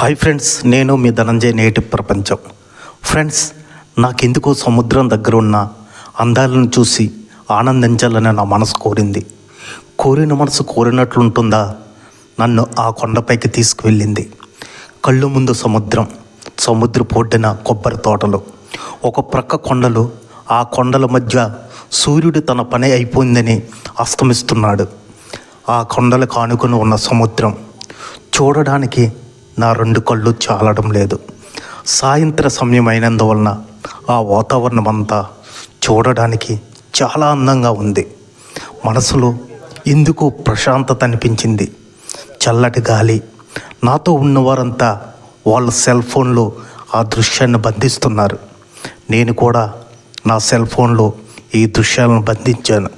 Hi friends నేను మీ ధనంజయ నేటి ప్రపంచం. ఫ్రెండ్స్ నాకెందుకో సముద్రం దగ్గర ఉన్న అందాలను చూసి ఆనందించాలని నా మనసు కోరింది. కోరిన మనసు కోరినట్లుంటుందా? నన్ను ఆ కొండపైకి తీసుకువెళ్ళింది. కళ్ళు ముందు సముద్రం సముద్ర పొడ్డిన కొబ్బరి తోటలు. ఒక ప్రక్క కొండలు ఆ కొండల మధ్య సూర్యుడు తన పని అయిపోయిందని అస్తమిస్తున్నాడు. ఆ కొండలకు ఆనుకుని ఉన్న సముద్రం చూడడానికి నా రెండు కళ్ళు చాలడం లేదు. సాయంత్ర సమయం అయినందువలన ఆ వాతావరణం అంతా చూడడానికి చాలా అందంగా ఉంది. మనసులో ఎందుకో ప్రశాంతత అనిపించింది. చల్లటి గాలి నాతో ఉన్నవారంతా వాళ్ళ సెల్ ఫోన్లో ఆ దృశ్యాన్ని బంధిస్తున్నారు. నేను కూడా నా సెల్ ఫోన్లో ఈ దృశ్యాలను బంధించాను.